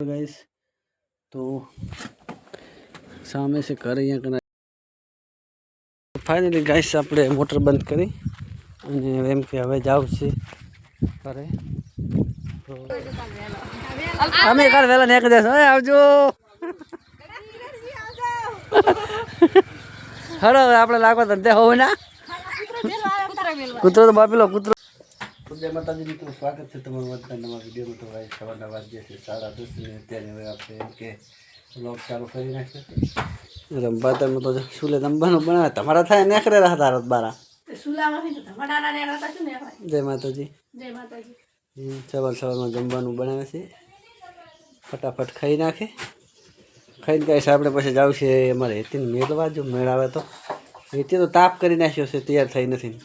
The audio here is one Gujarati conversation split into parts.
ગાઈस તો સામે છે ઘર અહીંયા કના ફાઇનલી ગાઈસ આપણે મોટર બંધ કરી અને એમ કે હવે જાવ છે ઘરે અમે કાલ વહેલા નીકળી જશે હવે આવજો હળો આપણે લાગો ધંધે હોવ ના કૂતરો તો બાપીલો કૂતરો જય માતાજી મિત્રો સ્વાગત છે તમારું બધા નવા વિડીયોમાં. તો ભાઈ સવારના વાગ્યા છે સાડા દસ ને અત્યારે હવે આપણે એમ કે બ્લોગ ચાલુ કરી નાખ્યો રંબાતરમાં તો શું લે રમવાનું બનાવે? તમારા થાય નેકરે રહ્યા તારા બારા. જય માતાજી. હમ, સવાર સવારમાં જમવાનું બનાવે છે. ફટાફટ ખાઈ નાખે. ખાઈને કહીશ આપણે પછી જાવ છે અમારે હેતીને મેળવા જો મેળાવે તો. હેતી તો તાપ કરી નાખ્યો છે તૈયાર થઈ નથી.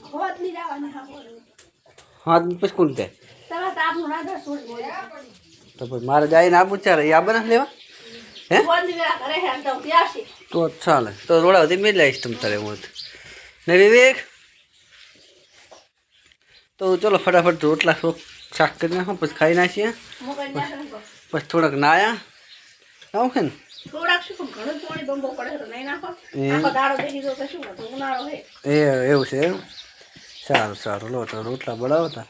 હા પછી કોણ કહે? તો પછી મારે જઈને આપું ચાલે એ આ બના લેવા? હે? તો ચાલે. તો રોડા સુધી મેં આવીશ તમ તારે હું ને વિવેક? તો ચલો ફટાફટ રોટલા શાક કરી નાખો પછી ખાઈ નાખીએ. પછી થોડાક નાયા. આવું કે ને? એ. એવું છે સારું સારું. લો તો રોટલા બનાવતા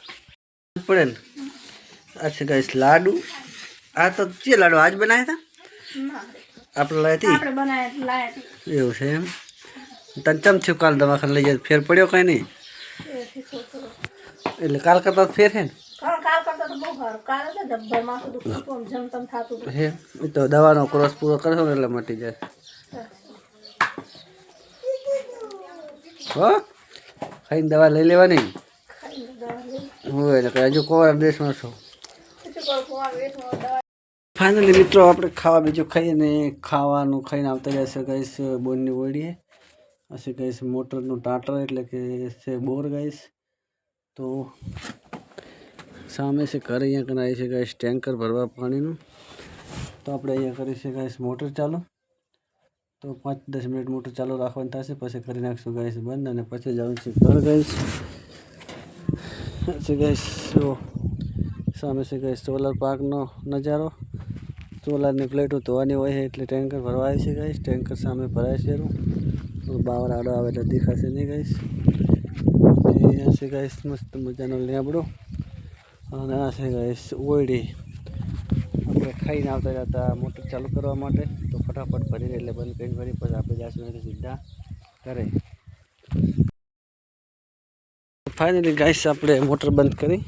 પડે ને? અચ્છા ગાઈસ લાડુ. આ તો જે લાડુ આજ બનાવ્યા હતા આપણે લાયા હતી એવું છે એમ? તને ચમ થયું કાલ દવાખાને લઈ જાય ફેર પડ્યો કઈ નહીં? એટલે કાલ કરતા તો ફેર છે ને? હે? એ તો દવાનો ક્રોસ પૂરો કરશો ને એટલે મટી જાય. હો? ખાઈને દવા લઈ લેવાની? હોય એટલે હજુ કોવાર દેશમાં છો ફાઇનલી મિત્રો આપણે ખાવા બીજું ખાઈએ ને ખાવાનું ખાઈને આવતા જશે ગઈશ બોરની ઓળીએ હશે ગઈશ મોટરનું ટાટર એટલે કે છે બોર ગાઈશ તો સામે છે ઘરે અહીંયા કરાય છે ગઈશ ટેન્કર ભરવા પાણીનું. તો આપણે અહીંયા કરી છે ગઈશ મોટર ચાલુ. તો પાંચ દસ મિનિટ મોટર ચાલુ રાખવાનું થશે, પછી કરી નાખશું ગાઈશ બંધ અને પછી જવાનું છે ઘર ગાઈશ પછી તો સામે છે ગાઈશ સોલર પાર્કનો નજારો. સોલારની પ્લેટો ધોવાની હોય એટલે ટેન્કર ભરવા છે ગઈશ ટેન્કર સામે ભરાય છે બાવર આડો આવે એટલે દેખાશે નહીં ગઈશ અહીંયા છે ગાઈશ મસ્ત મજાનો લેબડો. અને આ છે ગાઈશ ઓયડી. આપણે ખાઈને આવતા જતા મોટર ચાલુ કરવા માટે. ફટાફટ ભરીને એટલે બંધ કરીને ભરી પછી આપણે અહીંથી સીધા કરે ફાઇનલી ગાઈસ આપણે મોટર બંધ કરી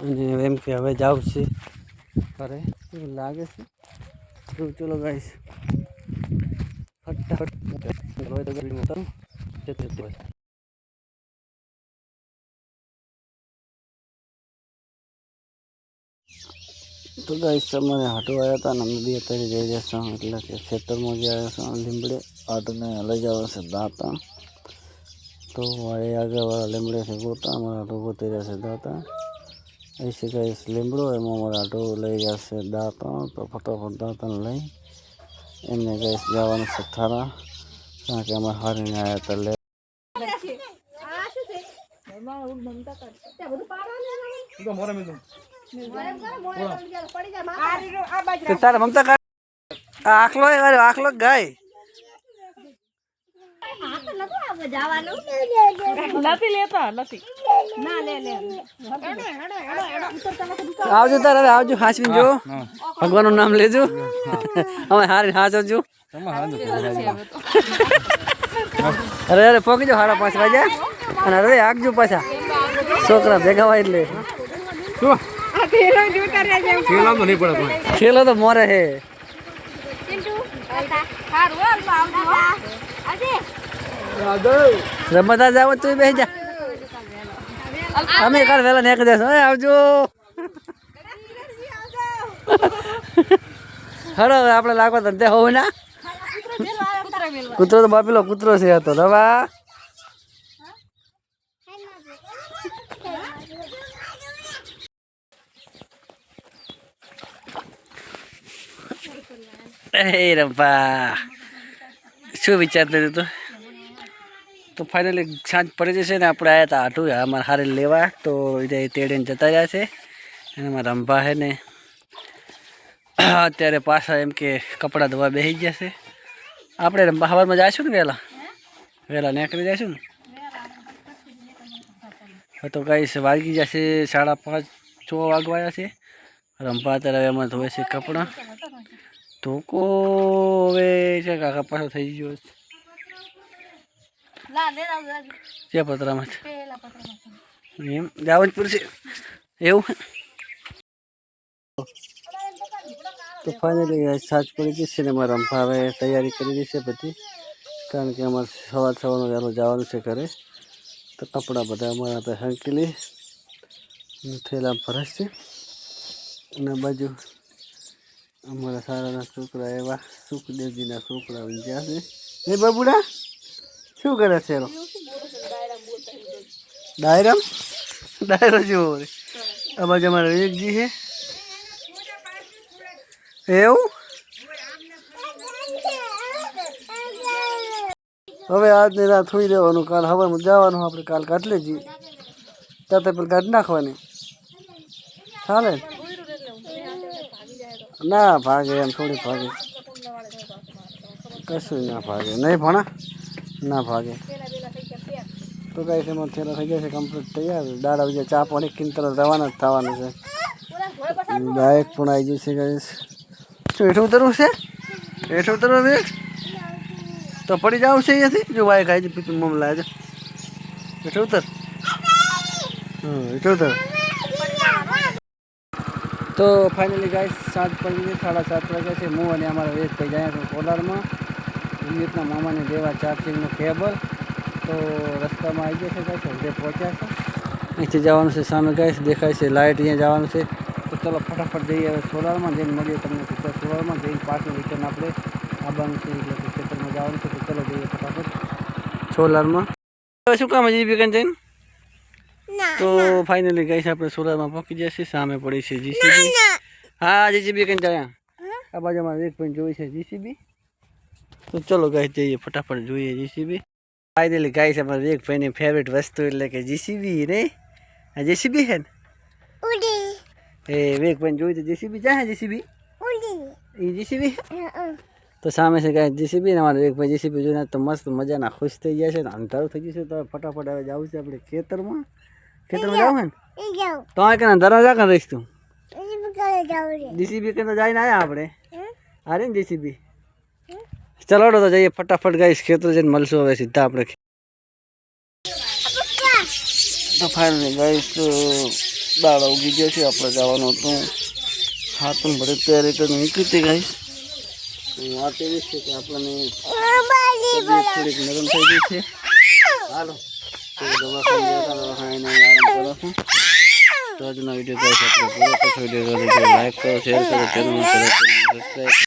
અને એમ કે હવે જાવ છે કરે એવું લાગે છે. ચલો ગાઈસ ફટાફટ. હવે તો ગાડી મોટર જતી तो गाइस सब मैंने हाटो आया था नंद दिया तेरे जय जैसा मतलब के खेतर मोजे आया सा लिमड़े आटो ने ले जाओ से दाता तो वाले आगे वाला लिमड़े से गोता हमारा तो को तेरे दाता ऐसे का इस लिमड़ो है मोमर आटो ले जा से दाता तो फटाफट दाता ले। इनने गाइस जावन से थारा ताकि हम हार नहीं आया तो ले। એ મમતા આખલો આખલો ગાય. નથી લેતા નથી. આવજો તારે હવે આવજો હાંચવીને જો ભગવાનનું નામ લેજો. હવે હારી હાંચવજો અરે અરે પોકી હારા પાંચ વાગ્યા. અને અરે આગજો પાછા. છોકરા ભેગા હોય એટલે. થેલો તો મોરે હે. રમતા જાવ તું બેસી જા. અમે કાલ વહેલા નીકળી જશું આવજો. હડો હવે આપણે તો ધંધે હોવ ના. કૂતરો તો બાપેલો કૂતરો છે આ તો એ રંપા શું વિચારતો હતો તો ફાઇનલી સાંજ પડી જશે ને આપણે આવ્યા હતા આટું અમારે હારે લેવા તો એ તેડીને જતા રહ્યા છે અને અમારા રંભા છે ને અત્યારે પાછા એમ કે કપડાં ધોવા બેસી ગયા છે આપણે સવારમાં જઈશું ને વહેલા વહેલા નીકળી જઈશું ને તો કઈ વાગી જશે સાડા પાંચ છ વાગવાયા છે રંભા અત્યારે એમાં ધોવે છે કપડાં ધોકો હવે છે કાકા પાછો થઈ ગયો છે. છે. પતરામાં છે. એમ જવું જ પડશે એવું તો ફાઇનલી સાચ પડી ગઈ છે ને અમારા રંભા હવે તૈયારી કરી રહી છે બધી. કારણ કે અમારે સવાર સવારનું વહેલું જવાનું છે ઘરે. તો કપડાં બધા અમારા આપણે હંકેલી થેલા ફરસ છે. અને બાજુ અમારા સારાના છોકરા એવા સુખદેવજીના છોકરા ઊંઝા છે. એ બાબુડા, શું કરે છે એનો? ડાયરામ? ડાયરો જેવો હોય. આ બાજુ અમારા વિવેકજી છે. એવું? હવે આજની રાત સુઈ રહેવાનું, કાલ હવામાં જવાનું, આપણે કાલ જઈએ. ત્યાં તો પેલી કાઢી નાખવાની. ચાલે ને? ના ભાગે, એમ થોડી ભાગે. કશું ના ભાગે. નહીં ભણા? ના ભાગે. તો કઈ છે એમાં થેલા થઈ છે કમ્પ્લીટ તૈયાર દાડા બીજા ચા પાણી કિંતર રવાના જ થવાનું છે. બાઇક પણ આવી ગયું છે ગાઈસ શું, હેઠું ઉતરવું છે? હેઠું ઉતરવું વેગ તો પડી જાવ છે અહીંયાથી? જો બાઇક આવી જાય પીપી મમ લાવે છે. હેઠું ઉતર. હમ, હેઠું ઉતર. તો ફાઇનલી ગાઈસ સાત પડી સાડા સાત વાગ્યા છે. હું અને અમારા વેદ થઈ જાય છે કોલારમાં વિવેકના મામાને દેવા ચાર્જિંગનું કેબલ તો રસ્તામાં આવી ગયા છે ગાઈસ હજે પહોંચ્યા છે. અહીંથી જવાનું છે સામે ગાઈસ દેખાય છે લાઇટ અહીંયા જવાનું છે. તો ચલો ફટાફટ જઈએ હવે સોલારમાં. જઈને મળીએ તમને સોલારમાં. જઈને પાછું રિટર્ન આપણે આવવાનું છે, એટલે ખેતરમાં જવાનું છે. તો ચલો જઈએ ફટાફટ. સોલારમાં. શું કામ હજી બીકન જઈને? તો ફાઇનલી ગઈ આપણે સોલારમાં પહોંચી જશે. સામે પડી છે જીસીબી હા જીસીબી કઈ જાય? આ બાજુમાં એક પણ જોઈ છે જીસીબી તો ચલો ગાય જઈએ ફટાફટ જોઈએ જીસીબી ફાઇનલી ગાય છે અમારા એક ભાઈની ફેવરેટ વસ્તુ એટલે કે જીસીબી રે. આ જીસીબી છે ને? એ વેગ ભાઈ જોઈ તો જીસીબી જાય જીસીબી એ જીસીબી તો સામે છે ગાય જીસીબી ને અમારે એક ભાઈ જીસીબી જોઈને તો મસ્ત મજાના ખુશ થઈ ગયા છે ને અંધારું થઈ ગયું છે તો ફટાફટ હવે જવું છે આપણે ખેતરમાં. ખેતરમાં જવું છે ને તો આ કે અંધારા જા કર રહીશ તું જીસીબી કે તો જઈને આવ્યા આપણે અરે ને જીસીબી ચલો તો જઈએ ફટાફટ ગાઈશ ખેતર જઈને મળશું હવે સીધા આપણે તો ફાઇનલી ગાઈશ દાડો ઉગી ગયો છે આપણે જવાનું હતું હાથ પણ બધી તૈયારી કરીને નીકળી હતી ગાઈશ વાત એવી છે કે આપણને તબિયત થોડીક નરમ થઈ ગઈ છે હાલો તો દવાખાને ગયા હતા, દવાખાને આરામ કરો તો આજનો વીડિયો ગાઈશ શકો પૂરો વીડિયો લાઈક કરો શેર કરો ચેનલ સબસ્ક્રાઈબ